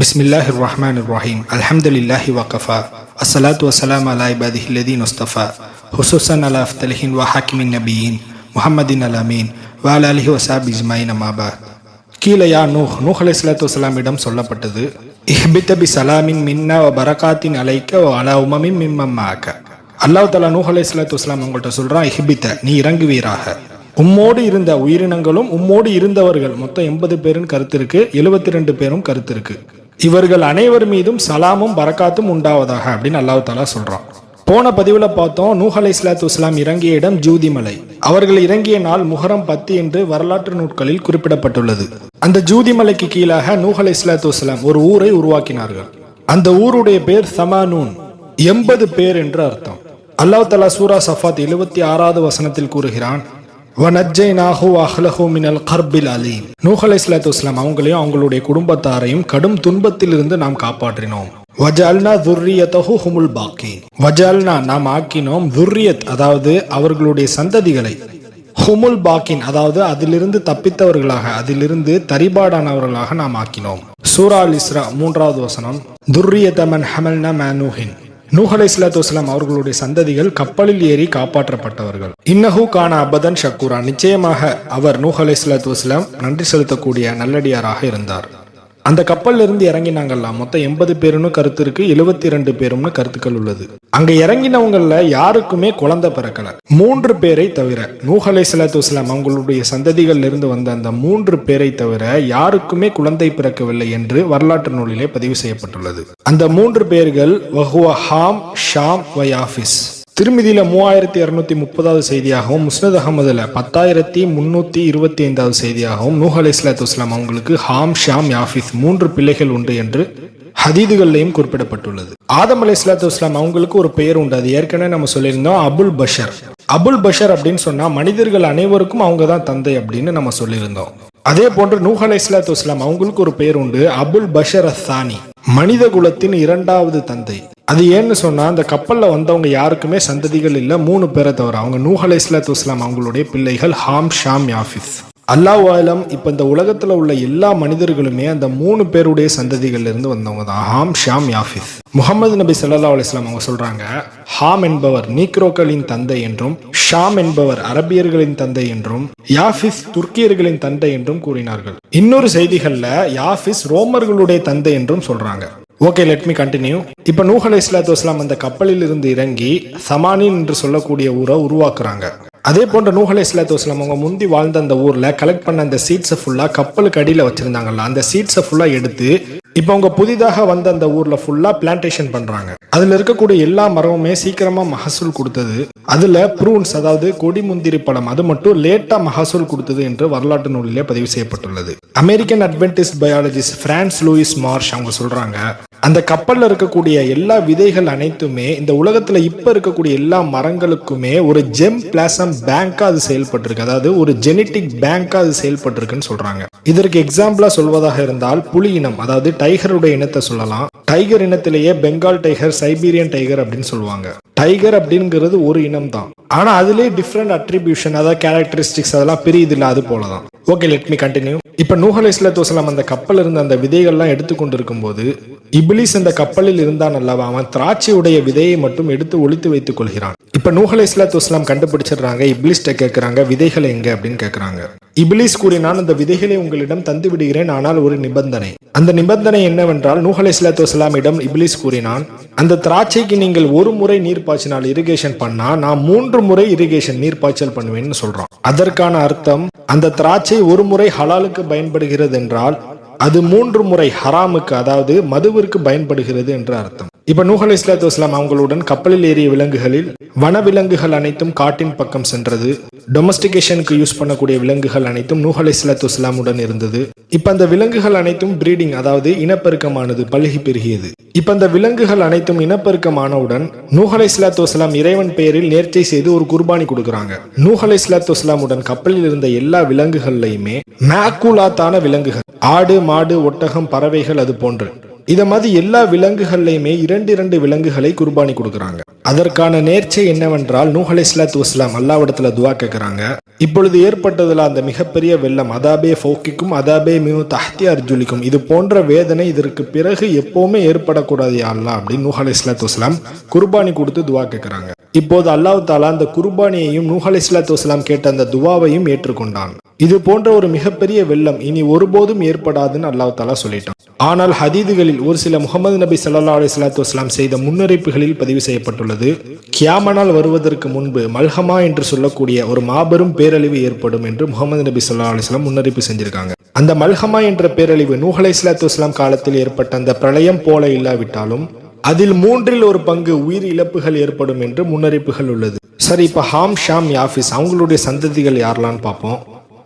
பிஸ்மில்லாஹி ரஹ்மான் ரஹீம் அல்ஹம்துலில்லாஹி வகஃபா அஸ்ஸலாத்து வசலாம் அலா இபாதிஹி லதீன் உஸ்தஃபா ஹுசூசன் அலா அஃப்தலிஹின் வா ஹாக்கிமின் நபியின் முஹம்மதின் அல் அமீன் வால் அலிஹி வசாப் இஸ்மாயின் அமாபா கீழயா நூஹ். நூஹ் அலை சலாத்து வசலாமிடம் சொல்லப்பட்டது. இஹ்பித்த பி சலாமின் மின்ன வ பரகாத்தின் அலைக்க அலா உமமின் மிம்மம்மாக்க அல்லாஹ் தலா நூஹ் அலை சலாத்து வசலாம் அவங்கள்ட்ட சொல்கிறான் இஹ்பித்த நீ இறங்குவீராக. உம்மோடு இருந்த உயிரினங்களும் உம்மோடு இருந்தவர்கள் மொத்தம் எண்பது பேருன்னு கருத்து இருக்கு எழுபத்தி ரெண்டு பேரும் கருத்து இருக்கு. இவர்கள் அனைவர் மீதும் சலாமும் பரக்காத்தும் உண்டாவதாக அப்படின்னு அல்லாஹ் தாலா சொல்றான். போன பதிவுல பார்த்தோம் நூஹ் அலை இஸ்லாத்து இஸ்லாம் இறங்கிய இடம் ஜூதிமலை. அவர்கள் இறங்கிய நாள் முஹரம் பத்து என்று வரலாற்று நூட்களில் குறிப்பிடப்பட்டுள்ளது. அந்த ஜூதிமலைக்கு கீழாக நூஹ் அலை இஸ்லாத்து இஸ்லாம் ஒரு ஊரை உருவாக்கினார்கள். அந்த ஊருடைய பேர் சமானூன் எண்பது பேர் என்று அர்த்தம். அல்லாஹ் தலா சூரா சஃபாத் எழுபத்தி ஆறாவது வசனத்தில் கூறுகிறான் வனஜ்ஜைனாஹு அஹ்லஹு மினல் கர்பில் அலீம். நூஹ் அலைஹிஸ்ஸலாத்து அவங்களையும் அவங்களுடைய குடும்பத்தாரையும் கடும் துன்பத்திலிருந்து நாம் காப்பாற்றினோம். வஜால்னா துர்ரியத்தஹு ஹுமுல் பாக்கி வஜால்னா நாம் ஆக்கினோம் துர்ரியத் அதாவது அவர்களுடைய சந்ததிகளை. ஹுமுல் பாக்கின் அதாவது அதிலிருந்து தப்பித்தவர்களாக அதிலிருந்து தரிபாடானவர்களாக நாம் ஆக்கினோம். சூரா அல் இஸ்ரா மூன்றாவது வசனம். துர்ரியதமன் ஹமல்னா மேனூஹின் நூஹலை இஸ்லாத்துலாம் அவர்களுடைய சந்ததிகள் கப்பலில் ஏறி காப்பாற்றப்பட்டவர்கள். இன்னஹு கான அபதன் ஷக்கூரா. நிச்சயமாக அவர் நூஹலை இஸ்லாத்து வஸ்லாம் நன்றி செலுத்தக்கூடிய நல்லடியாராக இருந்தார். அந்த கப்பல்ல இருந்து இறங்கினாங்கல்ல மொத்தம் எண்பது பேருன்னு கருத்து இருக்கு எழுபத்தி ரெண்டு பேரும்னு கருத்துக்கள் உள்ளது. அங்க இறங்கினவங்கல்ல யாருக்குமே குழந்தை பிறக்கல. மூன்று பேரை தவிர நூஹலை சலாத்து வஸ்லாம் அவங்களுடைய சந்ததிகள்ல இருந்து வந்த அந்த மூன்று பேரை தவிர யாருக்குமே குழந்தை பிறக்கவில்லை என்று வரலாற்று நூலிலே பதிவு செய்யப்பட்டுள்ளது. அந்த மூன்று பேர்கள் வஹுவ ஹாம் ஷாம் வயாஃபிஸ். திருமதியில மூவாயிரத்தி இருநூத்தி முப்பதாவது செய்தியாகவும் முஸ்னத் அகமதுல பத்தாயிரத்தி முன்னூத்தி இருபத்தி ஐந்தாவது செய்தியாகவும் நூஹ் அலி இஸ்லாத்து அவங்களுக்கு ஹாம் ஷாம் யாஃபிஸ் மூன்று பிள்ளைகள் உண்டு என்று ஹதீதுகள்லையும் குறிப்பிடப்பட்டுள்ளது. ஆதம் அலி இஸ்லாத்து இஸ்லாம் அவங்களுக்கு ஒரு பெயர் உண்டு. அது ஏற்கனவே நம்ம சொல்லியிருந்தோம் அபுல் பஷர். அபுல் பஷர் அப்படின்னு சொன்னா மனிதர்கள் அனைவருக்கும் அவங்க தான் தந்தை அப்படின்னு நம்ம சொல்லியிருந்தோம். அதே போன்று நூஹ் அலி இஸ்லாத்து இஸ்லாம் அவங்களுக்கு ஒரு பெயர் உண்டு அபுல் பஷர் அஸ்தானி மனித குலத்தின் இரண்டாவது தந்தை. அது ஏன்னு சொன்னா அந்த கப்பல்ல வந்தவங்க யாருக்குமே சந்ததிகள் இல்லை மூணு பேரை தவிர. அவங்க நூஹலை அலை இஸ்லாத்து அவங்களுடைய பிள்ளைகள் ஹாம் ஷாம் யாஃபிஸ். அல்லாஹ் இப்போ இந்த உலகத்தில் உள்ள எல்லா மனிதர்களுமே அந்த மூணு பேருடைய சந்ததிகளிலிருந்து வந்தவங்க தான். ஹாம் ஷாம் யாஃபிஸ். முகமது நபி சல்லா அலிஸ்லாம் அவங்க சொல்றாங்க ஹாம் என்பவர் நீக்ரோக்களின் தந்தை என்றும் ஷாம் என்பவர் அரபியர்களின் தந்தை என்றும் யாஃபிஸ் துர்க்கியர்களின் தந்தை என்றும் கூறினார்கள். இன்னொரு செய்திகளில் யாஃபிஸ் ரோமர்களுடைய தந்தை என்றும் சொல்றாங்க. ஓகே லெட் மீ கண்டினியூ இப்ப நூஹ் அலை இஸ்லாத்து வஸ்லாம் அந்த கப்பலில் இருந்து இறங்கி சமானின் என்று சொல்லக்கூடிய ஊரை உருவாக்குறாங்க. அதே போன்ற நூஹலை அலை இஸ்லாத்து வஸ்லாம் அவங்க முந்தி வாழ்ந்த அந்த ஊர்ல கலெக்ட் பண்ண அந்த சீட்ஸை ஃபுல்லா கப்பலுக்கு அடியில் வச்சிருந்தாங்கல்ல அந்த சீட்ஸை ஃபுல்லா எடுத்து இப்போ அவங்க புதிதாக வந்த அந்த ஊர்ல ஃபுல்லா பிளான்டேஷன் பண்றாங்க. அதுல இருக்கக்கூடிய எல்லா மரமுமே சீக்கிரமா மகசூல் கொடுத்தது. அதுல ப்ரூன்ஸ் அதாவது கொடி முந்திரி பழம் அது மட்டும் லேட்டா மகசூல் கொடுத்தது என்று வரலாற்று நூலிலே பதிவு செய்யப்பட்டுள்ளது. American Adventist biologist Frank Lewis Marsh அவங்க சொல்றாங்க அந்த கப்பலில் இருக்கக்கூடிய எல்லா விதைகள் அனைத்துமே இந்த உலகத்தில் இப்போ இருக்கக்கூடிய எல்லா மரங்களுக்குமே ஒரு ஜெம் பிளாசம் பேங்காக அது செயல்பட்டிருக்கு. அதாவது ஒரு ஜெனட்டிக் பேங்காக அது செயல்பட்டிருக்குன்னு சொல்கிறாங்க இதற்கு எக்ஸாம்பிளாக சொல்வதாக இருந்தால் புலி இனம் அதாவது டைகருடைய இனத்தை சொல்லலாம். டைகர் இனத்திலேயே பெங்கால் டைகர் சைபீரியன் டைகர் அப்படின்னு சொல்லுவாங்க. டைகர் அப்படிங்கிறது ஒரு இனம் தான். ஆனால் அதுலேயே டிஃப்ரெண்ட் அட்ரிபியூஷன் அதாவது கேரக்டரிஸ்டிக்ஸ் அதெல்லாம் பிரியுது இல்லை அது போலதான். ஓகே லெட் மீ கண்டினியூ இப்போ நூஹல் இஸ்லாத்து அந்த கப்பல் இருந்த அந்த விதைகள்லாம் எடுத்துக்கொண்டு இருக்கும்போது இபிலிஸ் அந்த கப்பலில் இருந்தான் அல்லவா? அவன் திராட்சையுடைய விதையை மட்டும் எடுத்து ஒளித்து வைத்துக் கொள்கிறான். இப்ப நூஹல் இஸ்லாத்து கண்டுபிடிச்சிடுறாங்க இபிலிஸ்ட கேட்கிறாங்க விதைகள் எங்க அப்படின்னு கேட்கிறாங்க இபிலிஸ் கூறினான் அந்த விதைகளை உங்களிடம் தந்து விடுகிறேன் ஆனால் ஒரு நிபந்தனை. அந்த நிபந்தனை என்னவென்றால் நூஹல் இஸ்லாத்து இஸ்லாமிடம் இபிலிஸ் கூறினான் அந்த திராட்சைக்கு நீங்கள் ஒரு முறை நீர் பாய்ச்சினால் இரிகேஷன் பண்ணா நான் மூன்று முறை இரிகேஷன் நீர் பாய்ச்சல் பண்ணுவேன்னு சொல்றான். அதற்கான அர்த்தம் அந்த திராட்சை ஒரு முறை ஹலாலுக்கு பயன்படுகிறது என்றால் அது மூன்று முறை ஹராமுக்கு அதாவது மதுவிற்கு பயன்படுகிறது என்று அர்த்தம். இப்ப நூஹல் இஸ்லாத்து வஸ்லாம் அவங்களுடன் கப்பலில் ஏறிய விலங்குகளில் வன விலங்குகள் அனைத்தும் காட்டின் பக்கம் சென்றது. டொமஸ்டிகேஷனுக்கு யூஸ் பண்ணக்கூடிய விலங்குகள் அனைத்தும் நூஹல் இஸ்லாத்து வஸ்லாமுடன் இருந்தது. இப்ப அந்த விலங்குகள் அனைத்தும் பிரீடிங் அதாவது இனப்பெருக்கமானது பழுகி பெருகியது. இப்ப அந்த விலங்குகள் அனைத்தும் இனப்பெருக்கமானவுடன் நூஹலை இஸ்லாத்து வஸ்லாம் இறைவன் பெயரில் நேர்ச்சை செய்து ஒரு குர்பானி கொடுக்குறாங்க. நூஹலை இஸ்லாத்து வஸ்லாமுடன் கப்பலில் இருந்த எல்லா விலங்குகள்லையுமே மேக்கூலாத்தான விலங்குகள் ஆடு மாடு ஒட்டகம் பறவைகள் அது போன்று. இதை மாதிரி எல்லா விலங்குகள்லையுமே இரண்டு இரண்டு விலங்குகளை குர்பானி கொடுக்குறாங்க. அதற்கான நேர்ச்சை என்னவென்றால் நூஹலை இஸ்லாத்து வஸ்லாம் அல்லாவிடத்துல துவா கேட்குறாங்க இப்பொழுது ஏற்பட்டதுல அந்த மிகப்பெரிய வெள்ளம் அதாபே ஃபோக்கிக்கும் அதாபே மியூ தஹ்தி அர்ஜுலிக்கும் இது போன்ற வேதனை இதற்கு பிறகு எப்பவுமே ஏற்படக்கூடாது யா அப்படின்னு நூஹலை இஸ்லாத்து வஸ்லாம் குர்பானி கொடுத்து துவா கேட்குறாங்க இப்போது அல்லாஹ் தாலா அந்த குர்பானியையும் நூஹலை இஸ்லாத்து வஸ்லாம் கேட்ட அந்த துவாவையும் ஏற்றுக்கொண்டான். இது போன்ற ஒரு மிகப்பெரிய வெள்ளம் இனி ஒருபோதும் ஏற்படாதுன்னு அல்லாஹ் தாலா சொல்லிட்டான். ஆனால் ஹதீதுகளில் ஒரு சில முகமது நபி சல்லா அலி சலாத்து வஸ்லாம் செய்த முன்னறிப்புகளில் பதிவு செய்யப்பட்டுள்ளது. கியாமனால் வருவதற்கு முன்பு மல்ஹமா என்று சொல்லக்கூடிய ஒரு மாபெரும் பேரழிவு ஏற்படும் என்று முகமது நபி சல்லா அலைஹி வஸல்லம் முன்னறிப்பு செஞ்சிருக்காங்க. அந்த மல்ஹமா என்ற பேரழிவு நூஹலை சலாத்து வஸ்லாம் காலத்தில் ஏற்பட்ட அந்த பிரளயம் போல இல்லாவிட்டாலும் அதில் மூன்றில் ஒரு பங்கு உயிர் இழப்புகள் ஏற்படும் என்று முன்னறிப்புகள் உள்ளது. சரி இப்ப ஹாம் ஷாம் யாஃபிஸ் அவங்களுடைய சந்ததிகள் யாரெல்லாம் பார்ப்போம்?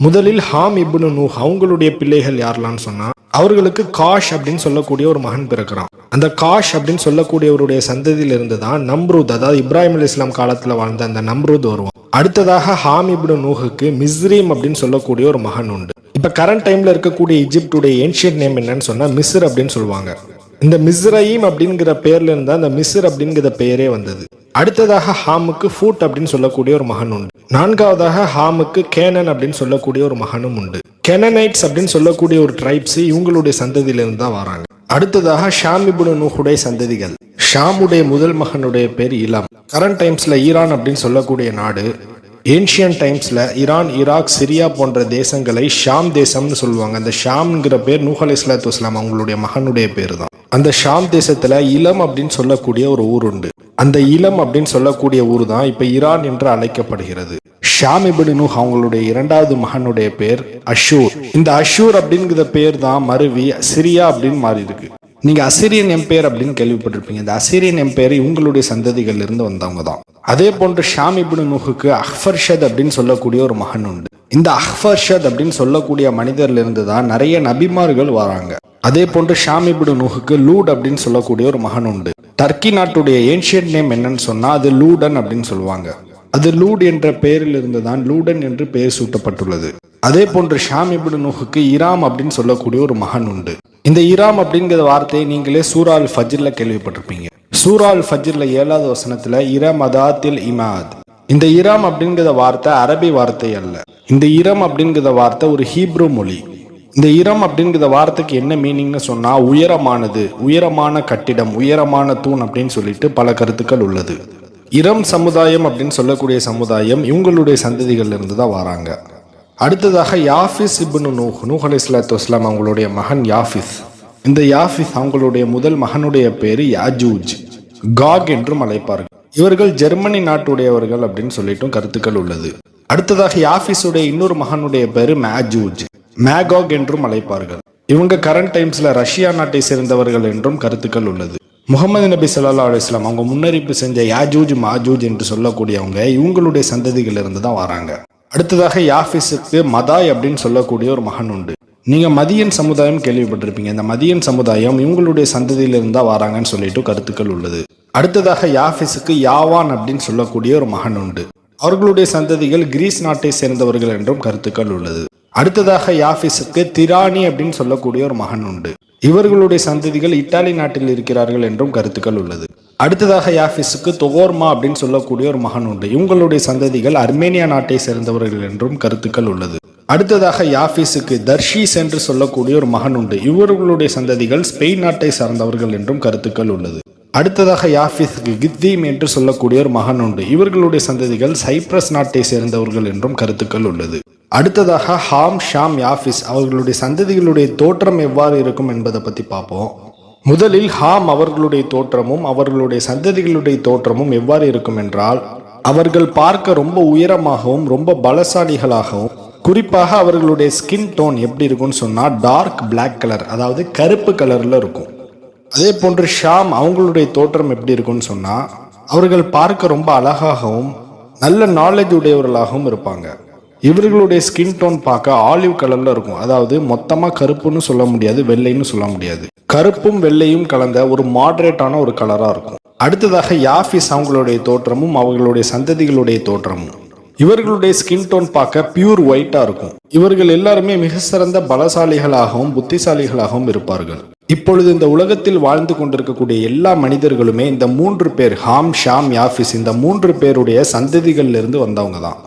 முதலில் ஹாம் இப்னு நூஹ் அவங்களுடைய பிள்ளைகள் யாரெல்லாம் சொன்னா அவர்களுக்கு காஷ் அப்படின்னு சொல்லக்கூடிய ஒரு மகன் பிறக்கிறான். அந்த காஷ் அப்படின்னு சொல்லக்கூடியவருடைய சந்ததியில இருந்து தான் நம்ரூத் அதாவது இப்ராஹிம் அலி இஸ்லாம் காலத்துல வாழ்ந்த அந்த நம்ரூத் வருவான். அடுத்ததாக ஹாம் இப்னு நூஹுக்கு மிஸ்ரீம் அப்படின்னு சொல்லக்கூடிய ஒரு மகன் உண்டு. இப்ப கரண்ட் டைம்ல இருக்கக்கூடிய இஜிப்டுடைய ஏன்ஷியன் நேம் என்னன்னு சொன்னா மிஸ்ர் அப்படின்னு சொல்லுவாங்க. இந்த மிஸ்ரீம் அப்படிங்கிற பேர்ல இருந்தா அந்த மிஸ்ர் அப்படிங்கிற பெயரே வந்தது. அடுத்ததாக ஹாமுக்கு ஃபூட் அப்படின்னு சொல்லக்கூடிய ஒரு மகன் உண்டு. நான்காவதாக ஹாமுக்கு கேனன் அப்படின்னு சொல்லக்கூடிய ஒரு மகனும் உண்டு. கெனனைட்ஸ் அப்படின்னு சொல்லக்கூடிய ஒரு ட்ரைப்ஸ் இவங்களுடைய சந்ததியிலிருந்து தான் வராங்க. அடுத்ததாக ஷாம் நூஹுடைய சந்ததிகள். ஷாமுடைய முதல் மகனுடைய பேர் இலாம் கரண்ட் டைம்ஸ்ல ஈரான் அப்படின்னு சொல்லக்கூடிய நாடு ஏன்ஷியன் டைம்ஸ்ல ஈரான் ஈராக் சிரியா போன்ற தேசங்களை ஷாம் தேசம்னு சொல்லுவாங்க. அந்த ஷாம்ங்கிற பேர் நூஹ் இஸ்லாத்து அவங்களுடைய மகனுடைய பேர் தான் அந்த ஷாம் தேசத்துல இளம் அப்படின்னு சொல்லக்கூடிய ஒரு ஊர் உண்டு. அந்த இளம் அப்படின்னு சொல்லக்கூடிய ஊர் தான் இப்ப ஈரான் என்று அழைக்கப்படுகிறது. ஷாம் நூஹ் அவங்களுடைய இரண்டாவது மகனுடைய பேர் அஷூர். இந்த அஷூர் அப்படிங்கிற பேர் தான் மருவி சிரியா அப்படின்னு மாறி இருக்கு நீங்க அசிரியன் எம்பையர் அப்படின்னு கேள்விப்பட்டிருப்பீங்க. இந்த அசிரியன் எம்பையர் இவங்களுடைய சந்ததிகள் இருந்து வந்தவங்க தான். அதே போன்று ஷாம் இப்னு நூஹுக்கு அஹ்ஃபர்ஷத் அப்படின்னு சொல்லக்கூடிய ஒரு மகன் உண்டு. இந்த அஹ்ஃபர்ஷத் அப்படின்னு சொல்லக்கூடிய மனிதர்ல இருந்து தான் நிறைய நபிமார்கள் வராங்க. அதே போன்று ஷாம் இப்னு நூஹுக்கு லூட் அப்படின்னு சொல்லக்கூடிய ஒரு மகன் உண்டு. டர்க்கி நாட்டுடைய ஏன்ஷியன் நேம் என்னன்னு சொன்னால் அது லூடன் அப்படின்னு சொல்லுவாங்க. அது லூட் என்ற பெயரில் இருந்து தான் லூடன் என்று பெயர் சூட்டப்பட்டுள்ளது. அதே போன்று ஷாம் இபின் நூஹுக்கு இராம் அப்படின்னு சொல்லக்கூடிய ஒரு மகன் உண்டு. இந்த இராம் அப்படிங்கிற வார்த்தையை நீங்களே சூரால் ஃபஜ்ரில் கேள்விப்பட்டிருப்பீங்க. சூரால் ஃபஜ்ரில் ஏழாவது வசனத்தில் இரம் அதாத்தில் இமாத். இந்த இராம் அப்படிங்கிற வார்த்தை அரபி வார்த்தை அல்ல. இந்த இரம் அப்படிங்கிற வார்த்தை ஒரு ஹீப்ரு மொழி. இந்த இரம் அப்படிங்கிற வார்த்தைக்கு என்ன மீனிங்னு சொன்னால் உயரமானது உயரமான கட்டிடம் உயரமான தூண் அப்படின்னு சொல்லிட்டு பல கருத்துக்கள் உள்ளது. இரம் சமுதாயம் அப்படின்னு சொல்லக்கூடிய சமுதாயம் இவங்களுடைய சந்ததிகள்ல இருந்து தான் வராங்க. அடுத்ததாக யாஃபிஸ் இப்னு நூஹ் நூஹ் அலி இஸ்லாத்து வஸ்லாம் அவங்களுடைய மகன் யாஃபிஸ். இந்த யாஃபிஸ் அவங்களுடைய முதல் மகனுடைய பேரு யாஜூஜ். காக் என்றும் அழைப்பார்கள். இவர்கள் ஜெர்மனி நாட்டுடையவர்கள் அப்படின்னு சொல்லிட்டும் கருத்துக்கள் உள்ளது. அடுத்ததாக யாஃபிஸுடைய இன்னொரு மகனுடைய பேரு மேஜூஜ். மேகாக் என்றும் அழைப்பார்கள். இவங்க கரண்ட் டைம்ஸ்ல ரஷ்யா நாட்டை சேர்ந்தவர்கள் என்றும் கருத்துக்கள் உள்ளது. முகமது நபி சல்லா அலுவலாம் அவங்க முன்னறிப்பு செஞ்ச யாஜூஜ் மாஜூஜ் என்று சொல்லக்கூடியவங்க இவங்களுடைய சந்ததிகள் இருந்து தான் வராங்க. அடுத்ததாக யாஃபிஸுக்கு மதாய் அப்படின்னு சொல்லக்கூடிய ஒரு மகன் உண்டு. நீங்க மதியன் சமுதாயம் கேள்விப்பட்டிருப்பீங்க. இந்த மதியன் சமுதாயம் இவங்களுடைய சந்ததியிலிருந்து வராங்கன்னு சொல்லிட்டு கருத்துக்கள் உள்ளது. அடுத்ததாக யாஃபிஸுக்கு யாவான் அப்படின்னு சொல்லக்கூடிய ஒரு மகன் உண்டு. அவர்களுடைய சந்ததிகள் கிரீஸ் நாட்டை சேர்ந்தவர்கள் என்றும் கருத்துக்கள் உள்ளது. அடுத்ததாக யாஃபிஸுக்கு திராணி அப்படின்னு சொல்லக்கூடிய ஒரு மகன் உண்டு. இவர்களுடைய சந்ததிகள் இத்தாலி நாட்டில் இருக்கிறார்கள் என்றும் கருத்துக்கள் உள்ளது. அடுத்ததாக யாஃபிஸுக்கு தொகோர்மா அப்படின்னு சொல்லக்கூடிய ஒரு மகன் உண்டு. இவங்களுடைய சந்ததிகள் அர்மேனியா நாட்டை சேர்ந்தவர்கள் என்றும் கருத்துக்கள் உள்ளது. அடுத்ததாக யாஃபிஸுக்கு தர்ஷீஸ் என்று சொல்லக்கூடிய ஒரு மகன் உண்டு. இவர்களுடைய சந்ததிகள் ஸ்பெயின் நாட்டை சார்ந்தவர்கள் என்றும் கருத்துக்கள் உள்ளது. அடுத்ததாக யாஃபிஸ்க்கு கித்தீம் என்று சொல்லக்கூடிய ஒரு மகன் உண்டு. இவர்களுடைய சந்ததிகள் சைப்ரஸ் நாட்டை சேர்ந்தவர்கள் என்றும் கருத்துக்கள் உள்ளது. அடுத்ததாக ஹாம் ஷாம் யாஃபிஸ் அவர்களுடைய சந்ததிகளுடைய தோற்றம் எவ்வாறு இருக்கும் என்பதை பற்றி பார்ப்போம். முதலில் ஹாம் அவர்களுடைய தோற்றமும் அவர்களுடைய சந்ததிகளுடைய தோற்றமும் எவ்வாறு இருக்கும் என்றால் அவர்கள் பார்க்க ரொம்ப உயரமாகவும் ரொம்ப பலசாலிகளாகவும் குறிப்பாக அவர்களுடைய ஸ்கின் டோன் எப்படி இருக்கும்னு சொன்னால் டார்க் பிளாக் கலர் அதாவது கருப்பு கலரில் இருக்கும். அதே போன்று ஷாம் அவங்களுடைய தோற்றம் எப்படி இருக்கும்னு சொன்னால் அவர்கள் பார்க்க ரொம்ப அழகாகவும் நல்ல நாலேஜ் உடையவர்களாகவும் இருப்பாங்க. இவர்களுடைய ஸ்கின் டோன் பார்க்க ஆலிவ் கலர்ல இருக்கும். அதாவது மொத்தமா கருப்புன்னு சொல்ல முடியாது வெள்ளைன்னு சொல்ல முடியாது. கருப்பும் வெள்ளையும் கலந்த ஒரு மாடரேட்டான ஒரு கலரா இருக்கும். அடுத்ததாக யாஃபிஸ் அவங்களுடைய தோற்றமும் அவர்களுடைய சந்ததிகளுடைய தோற்றமும். இவர்களுடைய ஸ்கின் டோன் பார்க்க பியூர் ஒயிட்டா இருக்கும். இவர்கள் எல்லாருமே மிக சிறந்த பலசாலிகளாகவும் புத்திசாலிகளாகவும் இருப்பார்கள். இப்பொழுது இந்த உலகத்தில் வாழ்ந்து கொண்டிருக்கக்கூடிய எல்லா மனிதர்களுமே இந்த மூன்று பேர் ஹாம் ஷாம் யாஃபிஸ் இந்த மூன்று பேருடைய சந்ததிகளிலிருந்து வந்தவங்க தான்